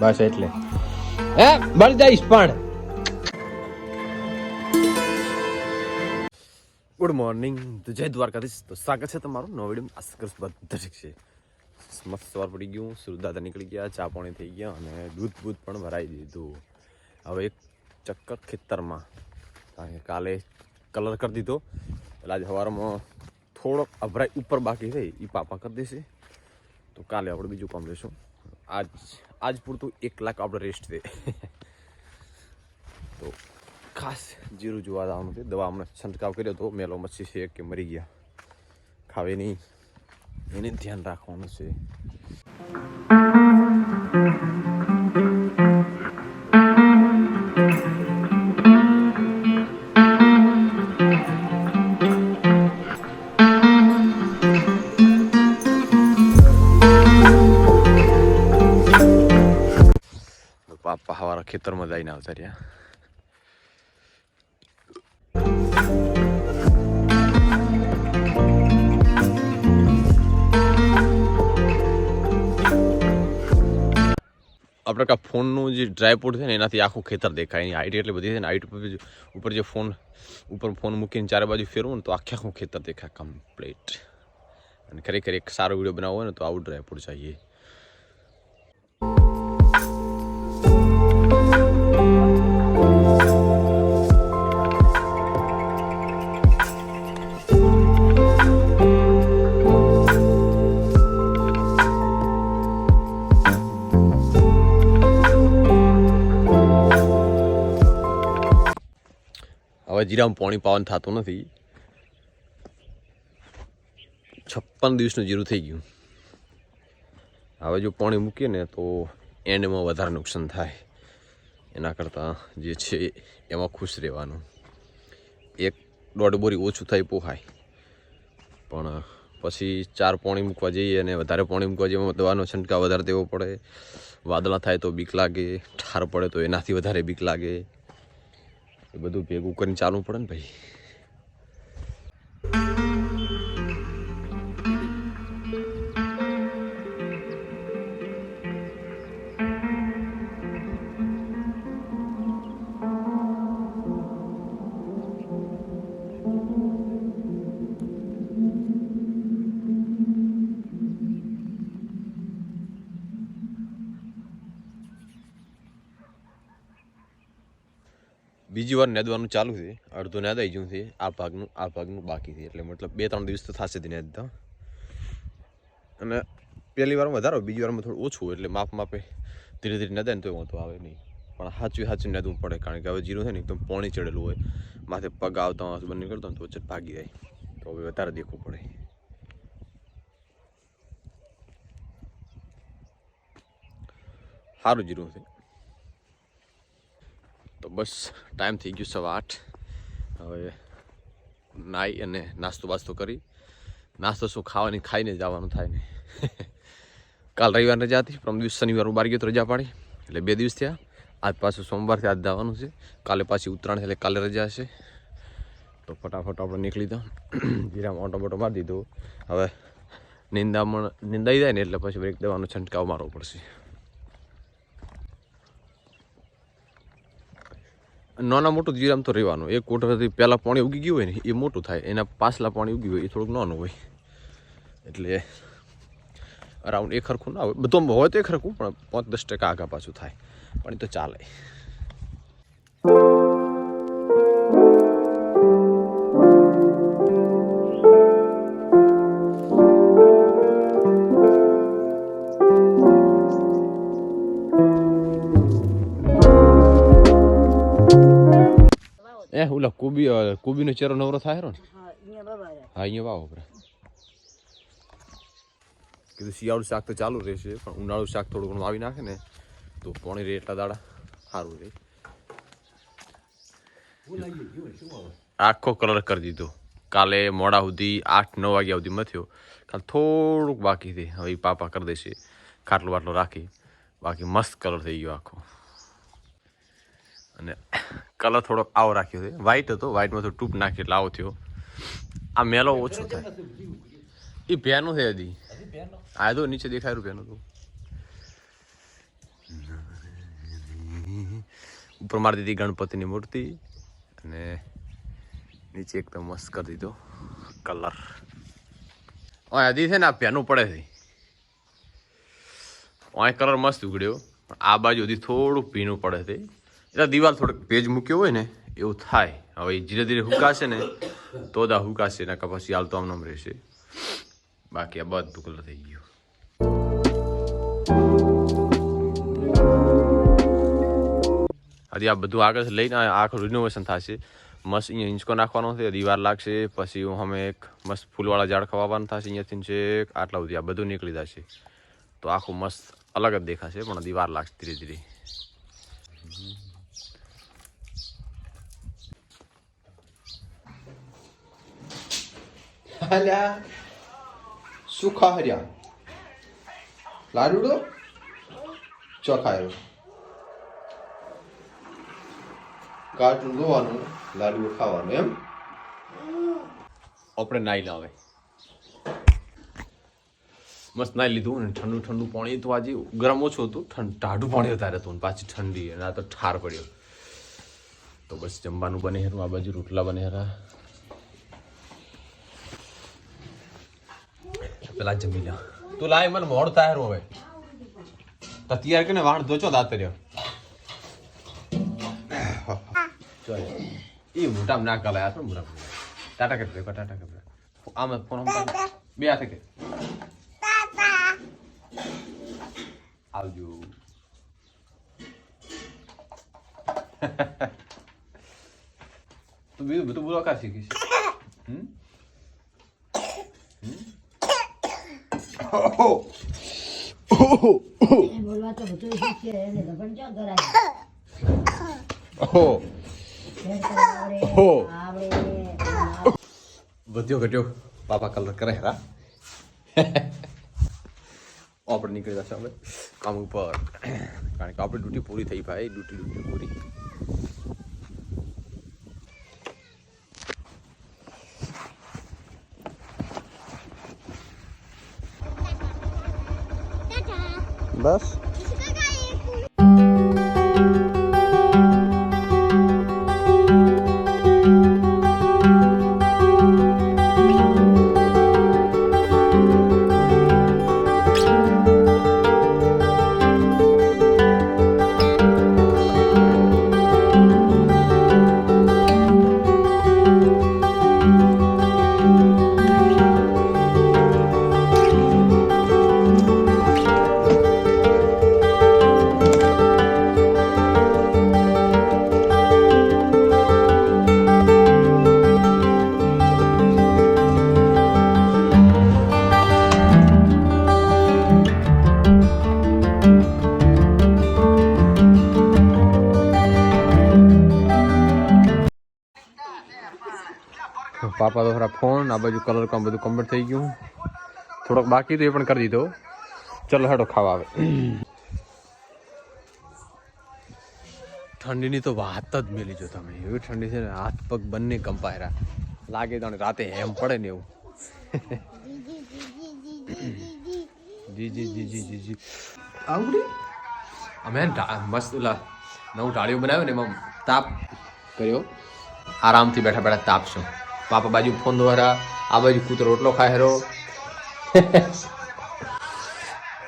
બસ એટલે. હે, બળ જઈશ પણ. ગુડ મોર્નિંગ તો જય દ્વારકાધીશ. તો સ્વાગત છે તમારું નવો વીડિયો આશા બધા છે. મસ્ત સવાર પડી ગયું. સુરદાદા નીકળી ગયા, ચા પાણી થઈ ગયા અને દૂધ બૂધ પણ ભરાઈ દીધું. હવે એક ચક્કર ખેતરમાં. કારણ કે કાલે કલર કરી દીધો. એટલે આજે સવારમાં થોડોક અભરાઈ ઉપર બાકી થઈ એ પાપા કરી દેશે. તો કાલે આપણે બીજું કામ લેશું. આજ આજ પૂરતું એક લાખ આપણે રેસ્ટ દે. તો ખાસ જીરું જોવા જવાનું છે. દવા હમણાં છંટકાવ કર્યો તો મેલો મચ્છી છે કે મરી ગયા. ખાવે નહીં. એને ધ્યાન રાખવાનું છે. ખેતરમાં જઈને આવતા રહ્યા. આપણે કા ફોનનું જે ડ્રાયપોડ છે ને, એનાથી આખું ખેતર દેખાય. એની હાઈટ એટલી બધી છે ને હાઈટ ઉપર જે ફોન ઉપર ફોન મૂકીને ચારે બાજુ ફેરવું ને, તો આખે આખું ખેતર દેખાય કમ્પ્લીટ અને ખરેખર એક સારો વીડિયો બનાવવો હોય ને, તો આવું ડ્રાયપોડ ચાહીએ. હવે જીરામાં પાણી પાવન થતું નથી. છપ્પન દિવસનું જીરું થઈ ગયું. હવે જો પાણી મૂકીએ ને તો એન્ડમાં વધારે નુકસાન થાય. એના કરતાં જે છે એમાં ખુશ રહેવાનું. એક દોઢ બોરી ઓછું થાય પોહાય. પણ પછી ચાર પાણી મૂકવા જઈએ અને વધારે પાણી મૂકવા જઈએ દવાનો છંટકાવ વધારે દેવો પડે. વાદળા થાય તો બીક લાગે, ઠાર પડે તો એનાથી વધારે બીક લાગે. એ બધું ભેગું કરીને ચાલવું પડે ને ભાઈ. બીજી વાર નેદવાનું ચાલુ છે. અડધું નેદાઈ ગયું છે. આ ભાગનું આ ભાગનું બાકી છે. એટલે મતલબ બે ત્રણ દિવસ તો થશે જ નેદતા અને પહેલી વારમાં વધારો બીજી વારમાં થોડું ઓછું એટલે માપ માપે ધીરે ધીરે નેદાય ને તો વાંધો આવે નહીં. પણ સાચું સાચું નેદવું પડે. કારણ કે હવે જીરું છે ને એકદમ પોણી ચડેલું હોય. માથે પગ આવતા હોય બંને કરતો તો વચ્ચે ભાગી જાય. તો હવે વધારે દેખવું પડે. સારું જીરું છે. તો બસ ટાઈમ થઈ ગયો સવા આઠ. હવે નાઈ અને નાસ્તો બાસ્તો કરી. નાસ્તો શું ખાવાની ખાઈને જવાનું થાય ને. કાલ રવિવાર રજા હતી પ્રમ દિવસ શનિવાર બાર ગયો રજા પાડી. એટલે બે દિવસ થયા. આજ પાછું સોમવારથી આજ જવાનું છે. કાલે પાછી ઉત્તરાયણ એટલે કાલે રજા હશે તો ફટાફટ આપણે નીકળી દો જીરામાં ઓટો બોટો મારી દીધો. હવે નિંદામણ, નિંદાઈ જાય ને એટલે પછી બ્રેક દેવાનો, છંટકાવ મારવો પડશે. નાના મોટું જીરામ તો રહેવાનું. એક કોટરથી પહેલાં પાણી ઉગી ગયું હોય ને, એ મોટું થાય. એના પાછલા પાણી ઉગી હોય, એ થોડુંક નાનું હોય. એટલે અરાઉન્ડ એક ખરખું ના હોય. બધું હોય તો એક ખરખું પણ પાંચ દસ ટકા આગા પાછું થાય. પણ એ તો ચાલે. કોબીનો ચેરો નવરો થાય ને હા અહીંયા બાબા રહ્યા. હા અહીંયા વાવો આપણે કીધું શિયાળું શાક તો ચાલુ રહેશે પણ ઉનાળું શાક થોડું ઘણું આવી નાખે ને તો પોણી રે એટલા દાડા સારું રહે આખો કલર કરી દીધો કાલે મોડા સુધી આઠ નવ વાગ્યા સુધી મથ્યો કાલે થોડુંક બાકી છે હવે પાપા કરી દેશે ખાટલો બાટલો રાખી બાકી મસ્ત કલર થઈ ગયો આખો અને કલર થોડોક આવો રાખ્યો છે. વ્હાઈટ હતો. વ્હાઈટમાં તો ટૂંક નાખી એટલે આવો થયો. આ મેલો ઓછો થાય. એ ભેનું છે હજી. આ તો નીચે દેખાય રહ્યું ભેનું તો. ઉપર મારી દીધી ગણપતિની મૂર્તિ અને નીચે એકદમ મસ્ત કરી દીધો કલર. હજી છે ને આ પેનું પડે છે. અહીં કલર મસ્ત ઉગડ્યો પણ આ બાજુ હજી થોડું ભીનું પડે છે. એટલે દિવાલ થોડોક ભેજ મૂક્યો હોય ને, એવું થાય. હવે ધીરે ધીરે હુકાશે ને, તો દા હુકાશે એના પછી હાલ તો આમ રહેશે. બાકી આ બધું કલર થઈ ગયું. હજી આ બધું આગળ લઈને આખું રિનોવેશન થશે. મસ્ત અહીંયા ઇંચકો નાખવાનો છે, દિવાલ લાગશે, પછી અમે એક મસ્ત ફૂલવાળા ઝાડ ખવાવાનું થશે અહીંયાથી છે આટલા સુધી આ બધું નીકળી જશે. તો આખું મસ્ત અલગ જ દેખાશે, પણ દિવાલ લાગશે ધીરે ધીરે. અલ્યા સુખા હર્યા લાડુડો ચોખાયો કાર્ટૂન જોવાનું લાડુ ખાવાનું એમ આપણે નાઈ લાવે મસ્ત નાઈ લીધું ને ઠંડુ ઠંડુ પાણી તો આજે ગરમ ઓછું હતું ઠંડ ટાઢું પાણી વધારે હતું ને પાછી ઠંડી અને આ તો ઠાર પડ્યો તો બસ જમવાનું બને હેરું આ બાજુ રોટલા બને હેરા પેલા જમી લ્યો. તું લાય, મને મોડ થાય હેરું હવે. તો કે ને વાણ ધોચો દાંત રહ્યો ચાલ એ મોટામાં ના કલા આ શું મોટા ટાટા કરી દે, ટાટા કરી દે. આમ ફોન બે હાથે કે. આવજો. તું બીજું બધું બોલવા કા શીખીશ હમ એને બોલવા તો બધું શીખે એને લગન ક્યાં કરાય ઓહો. ઓહો. વધ્યો, ઘટ્યો. બાપા કલર કરે, હા. આપણે નીકળી જશે હવે. કામ ઉપર. કારણ કે આપણી ડ્યુટી પૂરી થઈ, ભાઈ. ડ્યુટી ડ્યુટી પૂરી. બસ પાપા તો ખરા ફોન આ બાજુ કલર કામ બધું કમ્પ્લીટ થઈ ગયું. થોડોક બાકી તો એ પણ કરી દીધો. ચલો હેડો ખાવા આવે. ઠંડીની તો વાત જ મેલી જો તમે. એવી ઠંડી છે ને હાથ પગ બંને કંપાયરા. લાગે તો રાતે હેમ પડે ને એવું. જી જી જી જી જી જી. આવડી અમે મસ્ત ઓલા નવું ટાળીઓ બનાવ્યું ને એમાં તાપ કર્યો. આરામથી બેઠા બેઠા તાપશું. પાપા બાજુ ફોન દ્વારા આ બાજુ કૂતરો રોટલો ખાય હેરો.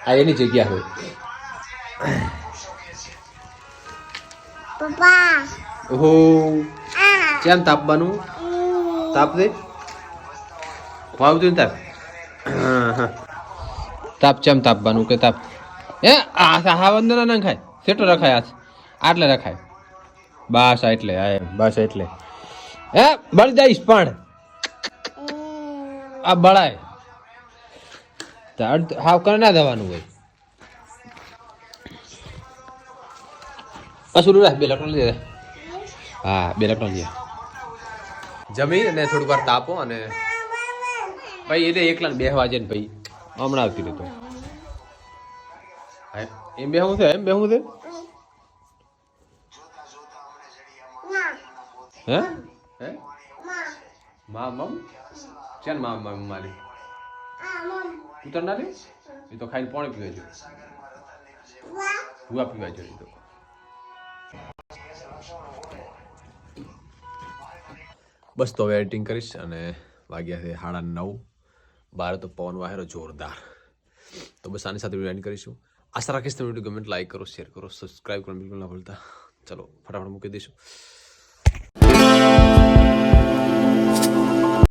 આ એની જગ્યા હોય. પપ્પા. ઓહો. કેમ તાપવાનું? તાપ દે. વાવતું ને તાપ. તાપ ચમ તાપવાનું કે તાપ? એ આ હા વંદન ના ખાય. સેટો રખાય આટલે રખાય. બસ એટલે આ બસ એટલે હે બળી જઈશ પણ. આ બળાય. તો અડધ- હાવ કર ના દેવાનું હોય. અસુર રહે બે લટણ લે. હા બે લટણ લે. જમી અને થોડું વાર તાપો અને ભાઈ એટલે એકલા બે વાગે ને ભાઈ. હમણાં આવતી રહેતો એમ બે હું છે એમ બે હું છે? હે? હે? મા. મમ? ચાલ મા મમ. મારી ઉતર ના રે એ તો ખાઈને પાણી પીવા જોઈએ ભૂવા પીવા જોઈએ તો. બસ તો હવે એડિટિંગ કરીશ અને વાગ્યા છે સાડા નવ. બાર તો પવન વાહેરો જોરદાર. તો બસ આની સાથે વીડિયો એન્ડ કરીશું. આશા રાખીશ તમે વીડિયો ગમે લાઈક કરો શેર કરો સબસ્ક્રાઈબ કરો બિલકુલ ના ભૂલતા. ચલો ફટાફટ મૂકી દઈશું. thank you